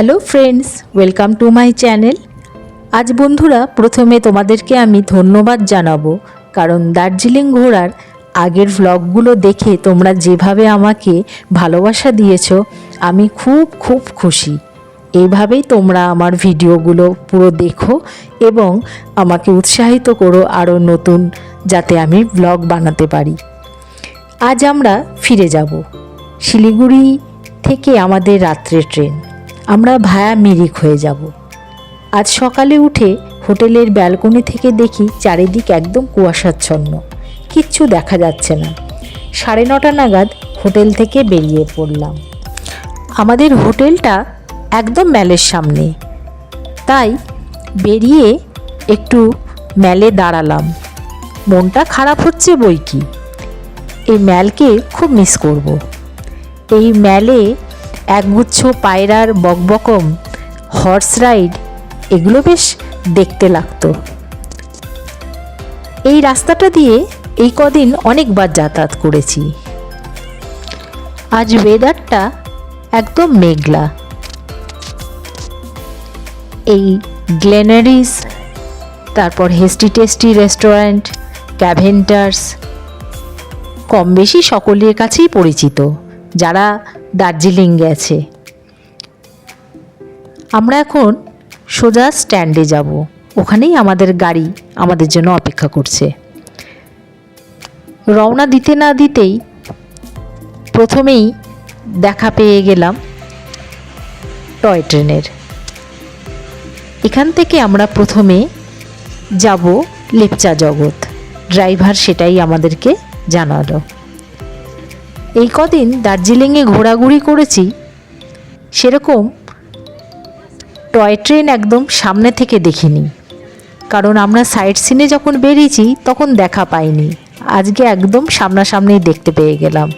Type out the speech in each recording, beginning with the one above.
Hello friends, welcome to my channel. আজ বন্ধুরা, প্রথমে তোমাদেরকে আমি ধন্যবাদ জানাব, কারণ দার্জিলিং ঘোরার আগের ভ্লগগুলো দেখে তোমরা যেভাবে আমাকে ভালোবাসা দিয়েছ, আমি খুব খুব খুশি। এইভাবেই তোমরা আমার ভিডিওগুলো পুরো দেখো এবং আমাকে উৎসাহিত করো আরও নতুন, যাতে আমি ব্লগ বানাতে পারি। আজ আমরা ফিরে যাব, শিলিগুড়ি থেকে আমাদের রাত্রে ট্রেন। আমরা ভায়া মিরিক হয়ে যাব। আজ সকালে উঠে হোটেলের ব্যালকনি থেকে দেখি চারিদিক একদম কুয়াশাচ্ছন্ন। কিচ্ছু দেখা যাচ্ছে না। সাড়ে নটা নাগাদ হোটেল থেকে বেরিয়ে পড়লাম। আমাদের হোটেলটা একদম ম্যালের সামনে। তাই বেরিয়ে একটু ম্যালে দাঁড়ালাম। মনটা খারাপ হচ্ছে বই কি? এই ম্যালকে খুব মিস করব। এই ম্যালে একগুচ্ছ পায়রার বকবকম হর্স রাইড এগুলো বেশ দেখতে লাগতো। এই রাস্তাটা দিয়ে এই কদিন অনেকবার যাতায়াত করেছি। আজ ওয়েদারটা একদম মেঘলা। এই গ্লেনারিস তারপর হেস্টি টেস্টি রেস্টুরেন্ট ক্যাভেন্টার্স কম বেশি সকলের কাছেই পরিচিত। যারা দার্জিলিং গেছে আমরা এখন সোজা স্ট্যান্ডে যাব। ওখানেই আমাদের গাড়ি আমাদের জন্য অপেক্ষা করছে। রওনা দিতে না দিতেই প্রথমেই দেখা পেয়ে গেলাম টয় ট্রেনের। এখান থেকে আমরা প্রথমে যাব লেপচা জগৎ। ড্রাইভার সেটাই আমাদেরকে জানালো। এই কদিন দার্জিলিংয়ে ঘোরাঘুরি করেছি, সেরকম টয় ট্রেন একদম সামনে থেকে দেখিনি। কারণ আমরা সাইড সিনে যখন বেরিয়েছি, তখন দেখা পাইনি। আজকে একদম সামনাসামনি দেখতে পেয়ে গেলাম।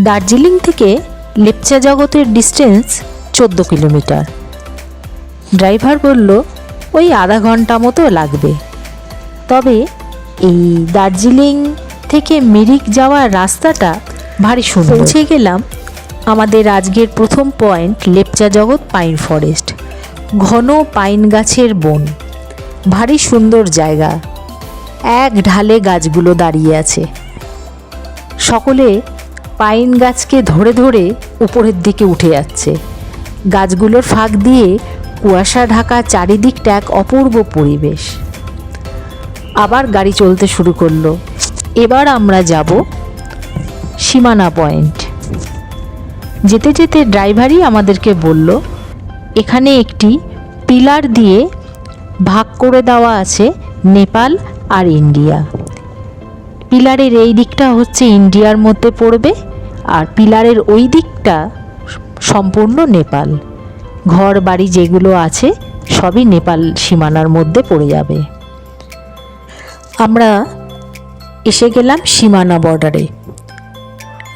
দার্জিলিং থেকে লেপচা জগতের ডিস্টেন্স চোদ্দ কিলোমিটার। ড্রাইভার বলল, ওই আধা ঘণ্টা মতো লাগবে। তবে এই দার্জিলিং থেকে মিরিক যাওয়ার রাস্তাটা ভারী সুন্দর। পৌঁছে গেলাম আমাদের আজকের প্রথম পয়েন্ট লেপচা জগৎ পাইন ফরেস্ট। ঘন পাইন গাছের বন। ভারী সুন্দর জায়গা। এক ঢালে গাছগুলো দাঁড়িয়ে আছে। সকলে পাইন গাছকে ধরে ধরে উপরের দিকে উঠে যাচ্ছে। গাছগুলোর ফাঁক দিয়ে কুয়াশা ঢাকা চারিদিকটা এক অপূর্ব পরিবেশ। আবার গাড়ি চলতে শুরু করল। এবার আমরা যাব সীমানা পয়েন্ট। যেতে যেতে ড্রাইভারই আমাদেরকে বলল, এখানে একটি পিলার দিয়ে ভাগ করে দেওয়া আছে নেপাল আর ইন্ডিয়া। পিলারের এই দিকটা হচ্ছে ইন্ডিয়ার মধ্যে পড়বে আর পিলারের ওই দিকটা সম্পূর্ণ নেপাল। ঘর, বাড়ি যেগুলো আছে সবই নেপাল সীমানার মধ্যে পড়ে যাবে। আমরা এসে গেলাম সীমানা বর্ডারে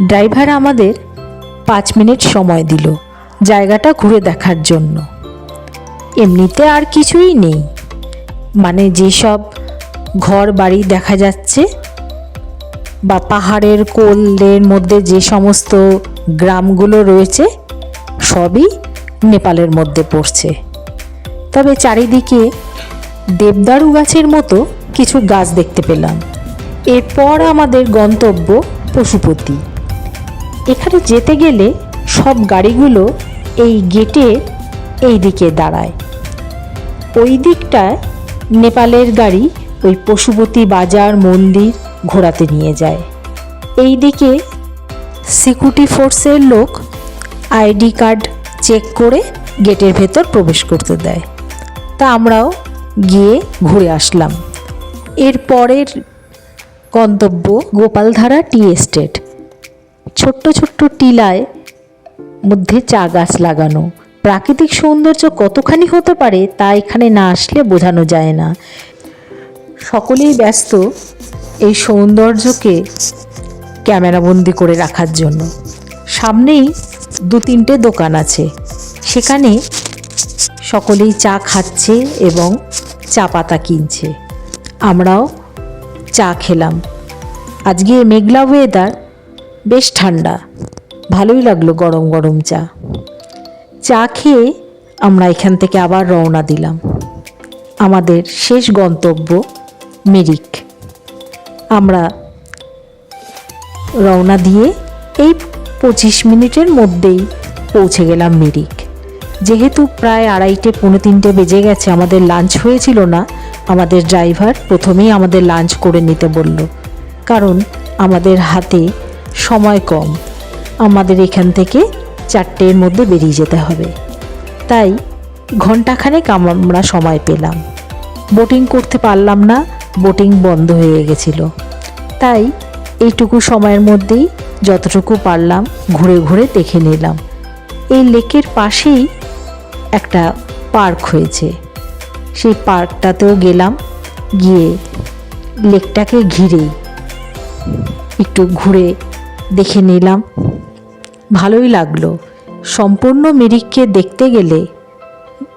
ড্রাইভার আমাদের পাঁচ মিনিট সময় দিল জায়গাটা ঘুরে দেখার জন্য। এমনিতে আর কিছুই নেই। মানে যেসব ঘর বাড়ি দেখা যাচ্ছে বা পাহাড়ের কোলের মধ্যে যে সমস্ত গ্রামগুলো রয়েছে, সবই নেপালের মধ্যে পড়ছে। তবে চারিদিকে দেবদারু গাছের মতো কিছু গাছ দেখতে পেলাম। এরপর আমাদের গন্তব্য পশুপতি। এখানে যেতে গেলে সব গাড়িগুলো এই গেটে এই দিকে দাঁড়ায়। ওই দিকটায় নেপালের গাড়ি ওই পশুপতি বাজার মন্দির ঘোরাতে নিয়ে যায়। এই দিকে সিকিউরিটি ফোর্সের লোক আইডি কার্ড চেক করে গেটের ভেতর প্রবেশ করতে দেয়। তা আমরাও গিয়ে ঘুরে আসলাম। এর পরের গন্তব্য গোপালধারা টি এস্টেট। ছোট্ট ছোট্ট টিলায় মধ্যে চা গাছ লাগানো। প্রাকৃতিক সৌন্দর্য কতখানি হতে পারে তা এখানে না আসলে বোঝানো যায় না। সকলেই ব্যস্ত এই সৌন্দর্যকে ক্যামেরাবন্দি করে রাখার জন্য। সামনেই দু তিনটে দোকান আছে। সেখানে সকলেই চা খাচ্ছে এবং চা পাতা কিনছে। আমরাও চা খেলাম। আজকে মেঘলা ওয়েদার বেশ ঠান্ডা। ভালোই লাগল গরম গরম চা। চা খেয়ে আমরা এখান থেকে আবার রওনা দিলাম। আমাদের শেষ গন্তব্য মিরিক। আমরা রওনা দিয়ে এই পঁচিশ মিনিটের মধ্যেই পৌঁছে গেলাম মিরিক। যেহেতু প্রায় আড়াইটে, পৌনে তিনটে বেজে গেছে, আমাদের লাঞ্চ হয়েছিল না আমাদের ড্রাইভার প্রথমেই আমাদের লাঞ্চ করে নিতে বলল, কারণ আমাদের হাতে সময় কম। আমাদের এখান থেকে চারটের মধ্যে বেরিয়ে যেতে হবে। তাই ঘন্টাখানেক আমরা সময় পেলাম। বোটিং করতে পারলাম না, বোটিং বন্ধ হয়ে গেছিল। তাই এইটুকু সময়ের মধ্যেই যতটুকু পারলাম ঘুরে ঘুরে দেখে নিলাম। এই লেকের পাশেই একটা পার্ক হয়েছে। সেই পার্কটাতেও গেলাম, গিয়ে লেকটাকে ঘিরেই একটু ঘুরে দেখে নিলাম। ভালোই লাগল। সম্পূর্ণ মিরিককে দেখতে গেলে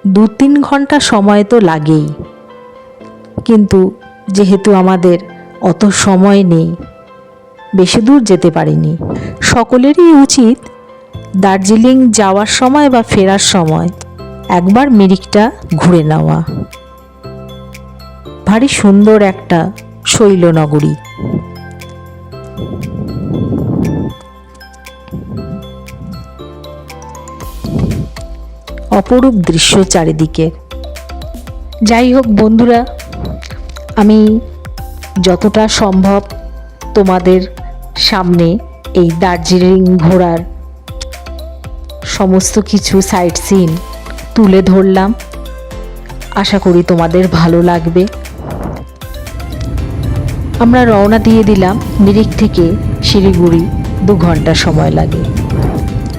দু তিন ঘণ্টা সময় তো লাগেই। কিন্তু যেহেতু আমাদের অত সময় নেই, বেশি দূর যেতে পারিনি। সকলেরই উচিত দার্জিলিং যাওয়ার সময় বা ফেরার সময় একবার মিরিকটা ঘুরে নেওয়া। ভারী সুন্দর একটা শৈলনগরী। অপরূপ দৃশ্য চারিদিকে। যাই হোক বন্ধুরা, আমি যতটা সম্ভব তোমাদের সামনে এই দার্জিলিং ঘোরার সমস্ত কিছু সাইট সিন তুলে ধরলাম। আশা করি তোমাদের ভালো লাগবে। আমরা রওনা দিয়ে দিলাম মিরিক থেকে শিলিগুড়ি। দু ঘণ্টা সময় লাগে।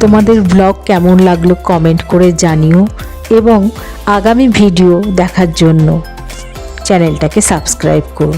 তোমাদের ব্লগ কেমন লাগল কমেন্ট করে জানিও এবং আগামী ভিডিও দেখার জন্য চ্যানেলটাকে সাবস্ক্রাইব করো।